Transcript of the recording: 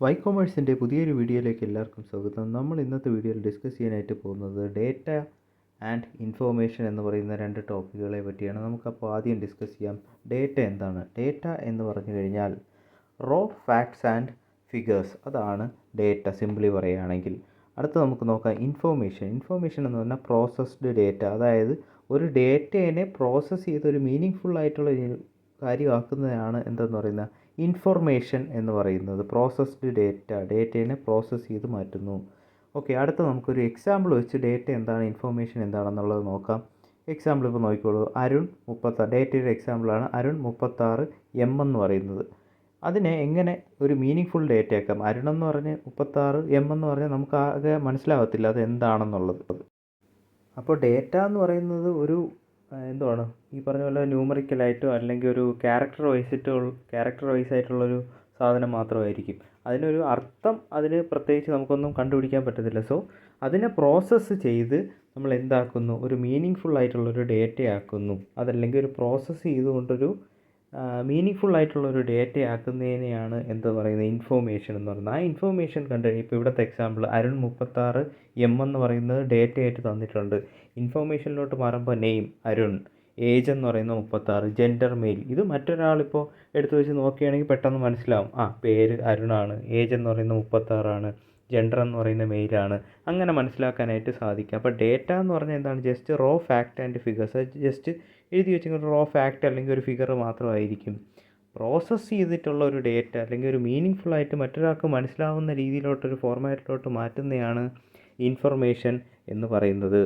Y കൊമേഴ്സിന്റെ പുതിയൊരു വീഡിയോയിലേക്ക് എല്ലാവർക്കും സ്വാഗതം. നമ്മൾ ഇന്നത്തെ വീഡിയോയിൽ ഡിസ്കസ് ചെയ്യാനായിട്ട് പോകുന്നത് ഡേറ്റ ആൻഡ് ഇൻഫോർമേഷൻ എന്ന് പറയുന്ന രണ്ട് ടോപ്പിക്കുകളെ പറ്റിയാണ്. നമുക്കപ്പോൾ ആദ്യം ഡിസ്കസ് ചെയ്യാം ഡേറ്റ എന്താണ്? ഡേറ്റ എന്ന് പറഞ്ഞു കഴിഞ്ഞാൽ റോ ഫാക്ട്സ് ആൻഡ് ഫിഗേഴ്സ് അതാണ് ഡേറ്റ സിംപ്ലി പറയുകയാണെങ്കിൽ. അടുത്ത നമുക്ക് നോക്കാം ഇൻഫോർമേഷൻ ഇൻഫോർമേഷൻ എന്ന് പറഞ്ഞാൽ പ്രോസസ്ഡ് ഡേറ്റ അതായത് ഒരു ഡേറ്റേനെ പ്രോസസ്സ് ചെയ്ത് ഒരു മീനിങ് ഫുൾ ആയിട്ടുള്ള കാര്യമാക്കുന്നതാണ് എന്തെന്ന് പറയുന്ന ഇൻഫോർമേഷൻ എന്ന് പറയുന്നത് പ്രോസസ്ഡ് ഡേറ്റ ഡേറ്റേനെ പ്രോസസ്സ് ചെയ്ത് മാറ്റുന്നു. ഓക്കെ അടുത്ത നമുക്കൊരു എക്സാമ്പിൾ വെച്ച് ഡേറ്റ എന്താണ് ഇൻഫോർമേഷൻ എന്താണെന്നുള്ളത് നോക്കാം. എക്സാമ്പിൾ ഇപ്പോൾ നോക്കിക്കോളൂ. അരുൺ മുപ്പത്താറ് ഡേറ്റയുടെ എക്സാമ്പിളാണ് അരുൺ മുപ്പത്താറ് എം എന്ന് പറയുന്നത്. അതിനെ എങ്ങനെ ഒരു മീനിങ് ഫുൾ ഡേറ്റ ആക്കാം? അരുൺ എന്ന് പറഞ്ഞ് മുപ്പത്താറ് എം എന്ന് പറഞ്ഞാൽ നമുക്ക് ആകെ മനസ്സിലാവത്തില്ല അത് എന്താണെന്നുള്ളത് അപ്പോൾ ഡേറ്റ എന്ന് പറയുന്നത് ഒരു എന്തുവാണ്? ഈ പറഞ്ഞ പോലെ ന്യൂമറിക്കലായിട്ടോ അല്ലെങ്കിൽ ഒരു ക്യാരക്ടർ വൈസിട്ടോ ക്യാരക്ടർ വൈസ് ആയിട്ടുള്ളൊരു സാധനം മാത്രമായിരിക്കും. അതിനൊരു അർത്ഥം അതിന് പ്രത്യേകിച്ച് നമുക്കൊന്നും കണ്ടുപിടിക്കാൻ പറ്റത്തില്ല. സോ അതിനെ പ്രോസസ്സ് ചെയ്ത് നമ്മൾ എന്താക്കുന്നു? ഒരു മീനിങ് ഫുൾ ആയിട്ടുള്ളൊരു ഡേറ്റ ആക്കുന്നു. അതല്ലെങ്കിൽ ഒരു പ്രോസസ്സ് ചെയ്തുകൊണ്ടൊരു മീനിങ് ഫുൾ ആയിട്ടുള്ളൊരു ഡേറ്റ ആക്കുന്നതിനെയാണ് എന്താ പറയുന്നത്? ഇൻഫോർമേഷൻ എന്ന് പറയുന്നത്. ആ ഇൻഫോർമേഷൻ കണ്ടു ഇപ്പോൾ ഇവിടുത്തെ എക്സാമ്പിൾ അരുൺ മുപ്പത്താറ് എം എന്ന് പറയുന്നത് ഡേറ്റ ആയിട്ട് തന്നിട്ടുണ്ട്. ഇൻഫോർമേഷനിലോട്ട് മാറുമ്പോൾ നെയിം അരുൺ ഏജ് എന്ന് പറയുന്നത് മുപ്പത്താറ് ജെൻഡർ മെയിൽ ഇത് മറ്റൊരാളിപ്പോൾ എടുത്തു വെച്ച് നോക്കുകയാണെങ്കിൽ പെട്ടെന്ന് മനസ്സിലാവും. ആ പേര് അരുണാണ് ഏജ് എന്ന് പറയുന്നത് മുപ്പത്താറാണ്. ജെൻഡർ എന്ന് പറയുന്ന മെയിലാണ് അങ്ങനെ മനസ്സിലാക്കാനായിട്ട് സാധിക്കുക അപ്പോൾ ഡേറ്റ എന്ന് പറഞ്ഞാൽ എന്താണ്? Just raw fact and figures just എഴുതി വെച്ചെങ്കിൽ റോ ഫാക്റ്റ് അല്ലെങ്കിൽ ഒരു ഫിഗർ മാത്രമായിരിക്കും. പ്രോസസ്സ് ചെയ്തിട്ടുള്ള ഒരു ഡേറ്റ അല്ലെങ്കിൽ ഒരു മീനിങ് ഫുൾ ആയിട്ട് മറ്റൊരാൾക്ക് മനസ്സിലാവുന്ന രീതിയിലോട്ടൊരു ഫോർമാറ്റിലോട്ട് മാറ്റുന്നതാണ് ഇൻഫർമേഷൻ എന്ന് പറയുന്നത്.